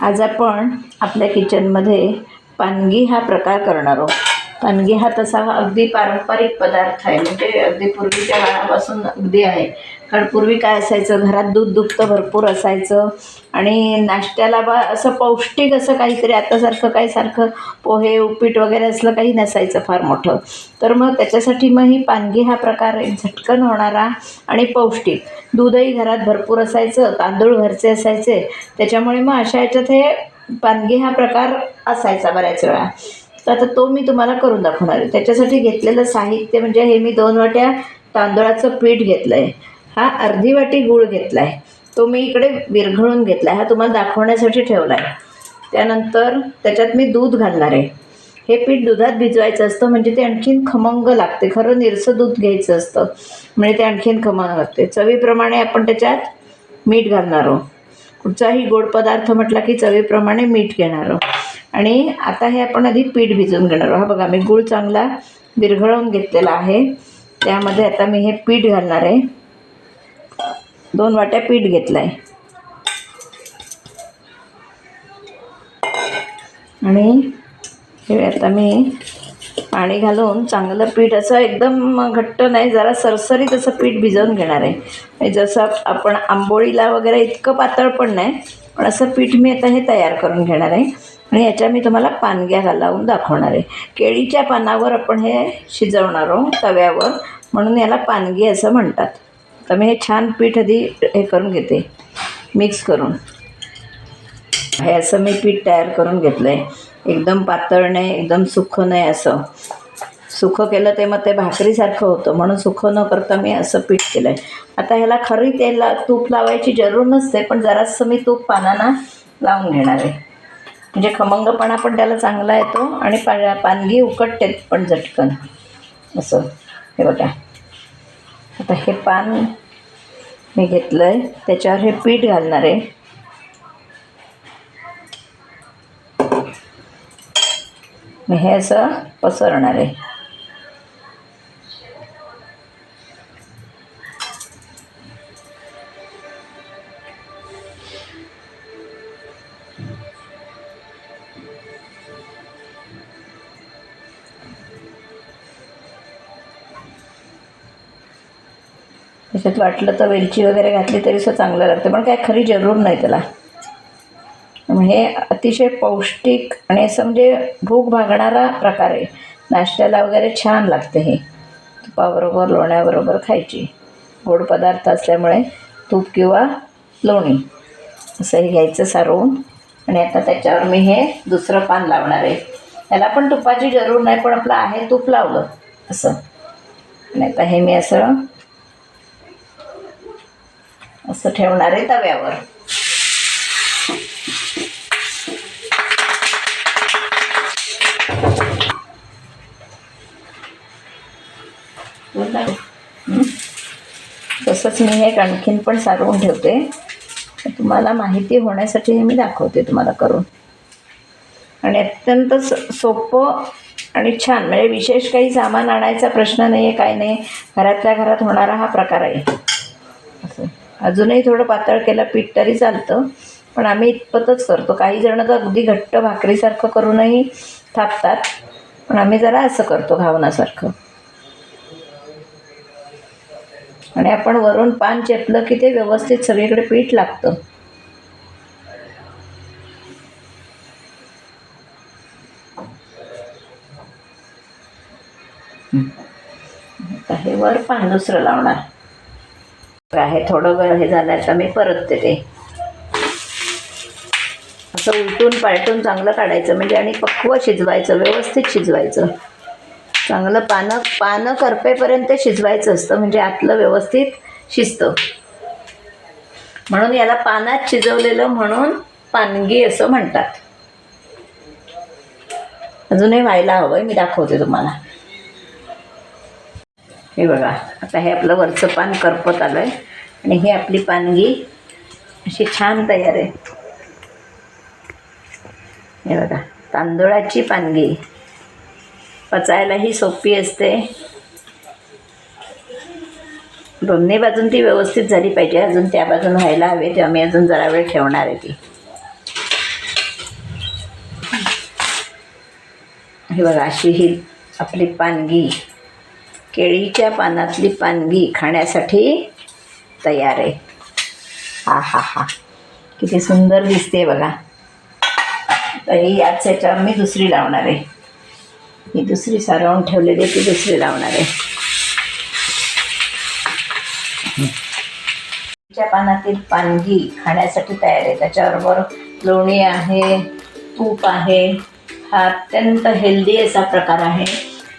आज आपण आपल्या किचनमध्ये पानगी हा प्रकार करणार आहोत. पानगी हा तसा अगदी पारंपरिक पदार्थ आहे. म्हणजे अगदी पूर्वीच्या काळापासून अगदी आहे. कारण पूर्वी काय असायचं घरात दूध दुभतं भरपूर असायचं. आणि नाश्त्याला बा असं पौष्टिक असं काहीतरी आतासारखं काही सारखं पोहे उपीट वगैरे असलं काही नसायचं फार मोठं. तर मग त्याच्यासाठी मग ही पानगी हा प्रकार झटकन होणारा आणि पौष्टिक. दूधही घरात भरपूर असायचं तांदूळ घरचे असायचे. त्याच्यामुळे मग अशा याच्यात हे पानगी हा प्रकार असायचा बऱ्याच वेळा. तर आता तो मी तुम्हाला करून दाखवणार आहे. त्याच्यासाठी घेतलेलं साहित्य म्हणजे हे मी दोन वाट्या तांदळाचं पीठ घेतलं आहे हा अर्धी वाटी गूळ घेतला आहे तो मी इकडे विरघळून घेतला आहे हा तुम्हाला दाखवण्यासाठी ठेवला आहे त्यानंतर त्याच्यात मी दूध घालणार आहे. हे पीठ दुधात भिजवायचं असतं म्हणजे ते आणखीन खमंग लागते. खरं निरसं दूध घ्यायचं असतं म्हणजे ते आणखीन खमंग लागते. चवीप्रमाणे आपण त्याच्यात मीठ घालणार आहोत. कुठचाही गोड पदार्थ म्हटला की चवीप्रमाणे मीठ घेणार आहोत. आणि आता हे आपण आधी पीठ भिजवून घेणार आहोत. हा बघा मी गूळ चांगला विरघळवून घेतलेला आहे. त्यामध्ये आता मी हे पीठ घालणार आहे. दोन वाट्या पीठ घेतलं आहे आणि हे आता मी पाणी घालून चांगलं पीठ असं एकदम घट्ट नाही जरा सरसरीत असं पीठ भिजवून घेणार आहे. म्हणजे जसं आपण आंबोळीला वगैरे इतकं पातळ पण नाही पण असं पीठ मी आता हे तयार करून घेणार आहे. आणि याच्या मी तुम्हाला पानग्या घालावून दाखवणार आहे. केळीच्या पानावर आपण हे शिजवणार आहोत तव्यावर म्हणून याला पानगी असं म्हणतात. तर मी हे छान पीठ आधी हे करून घेते मिक्स करून. हे असं मी पीठ तयार करून घेतलं आहे एकदम पातळ नाही एकदम सुखं नाही असं. सुखं केलं ते मग ते भाकरीसारखं होतं. म्हणून सुखं न करता मी असं पीठ केलं आहे आता ह्याला खरी तेला तूप लावायची जरूर नसते पण जरासं मी तूप पानांना लावून घेणार आहे. म्हणजे खमंगपणा पण त्याला चांगला येतो आणि पा पानगी उकटते पण झटकन. असं. हे बघा. आता हे पान मी घेतलं आहे त्याच्यावर हे पीठ घालणार आहे. मी हे असं पसरणार आहे. त्याच्यात वाटलं तर वेलची वगैरे घातली तरी असं चांगलं लागतं पण काय खरी जरूर नाही त्याला. हे अतिशय पौष्टिक आणि असं म्हणजे भूक भागणारा प्रकार आहे. नाश्त्याला वगैरे छान लागते हे. तुपाबरोबर लोण्याबरोबर खायची. गोड पदार्थ असल्यामुळे तूप किंवा लोणी. असं हे घ्यायचं सारवून. आणि आता त्याच्यावर मी हे दुसरं पान लावणार आहे. त्याला पण तुपाची जरूर नाही पण आपलं आहे तूप लावलं. असं. आणि आता हे मी असं असं ठेवणार आहे तव्यावर. तसंच मी हे आणखीन पण सारवून ठेवते. तुम्हाला माहिती होण्यासाठी हे मी दाखवते तुम्हाला करून. आणि अत्यंत स सोपं आणि छान म्हणजे विशेष काही सामान आणायचा प्रश्न नाही आहे काय नाही. घरातल्या घरात होणारा हा प्रकार आहे. असं. अजूनही थोडं पातळ केलं पीठ तरी चालतं. पण आम्ही इतपतच करतो. काही जण तर अगदी घट्ट भाकरीसारखं करूनही थापतात. पण आम्ही जरा असं करतो घावनासारखं. आणि आपण वरून पान चेपलं की ते व्यवस्थित सगळीकडे पीठ लागतं. हे वर पान दुसरं लावणार. आहे थोडं वेळ हे झालं तर मी परत ते. असं उलटून पालटून चांगलं काढायचं म्हणजे आणि पक्व शिजवायचं व्यवस्थित शिजवायचं. चांगलं पानं पानं करपेपर्यंत शिजवायचं असतं. म्हणजे आतलं व्यवस्थित शिजतं. म्हणून याला पानात शिजवलेलं म्हणून पानगी असं म्हणतात. अजूनही व्हायला हवं आहे मी दाखवते तुम्हाला. हे बघा आता हे आपलं वरचं पान करपत आलं आहे आणि ही आपली पानगी अशी छान तयार आहे. हे बघा तांदूळाची पानगी. पचायलाही सोपी असते. दोन्ही बाजून ती व्यवस्थित झाली पाहिजे. अजून त्या बाजून व्हायला हवी तेव्हा मी अजून जरा वेळ ठेवणार आहे ती. हे बघा अशी ही आपली पानगी. केळीच्या पानातली पानगी खाण्यासाठी तयार आहे. हा हा हा किती सुंदर दिसते बघा. तरी याच ह्याच्यावर मी दुसरी लावणार आहे. ही दुसरी सारवून ठेवलेली आहे, ती दुसरी लावणार आहे. च्या पानातील पानगी खाण्यासाठी तयार आहे. त्याच्याबरोबर लोणी आहे तूप आहे. हा अत्यंत हेल्दी असा प्रकार आहे.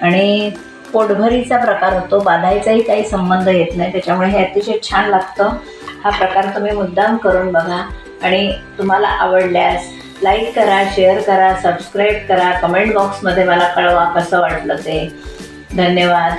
आणि पोटभरीचा प्रकार होतो. बाधायचाही काही संबंध येत नाही. त्याच्यामुळे हे अतिशय छान लागतं. हा प्रकार तुम्ही मुद्दाम करून बघा. आणि तुम्हाला आवडल्यास लाईक करा शेअर करा सबस्क्राईब करा. कमेंट बॉक्समध्ये मला कळवा कसं वाटलं ते. धन्यवाद.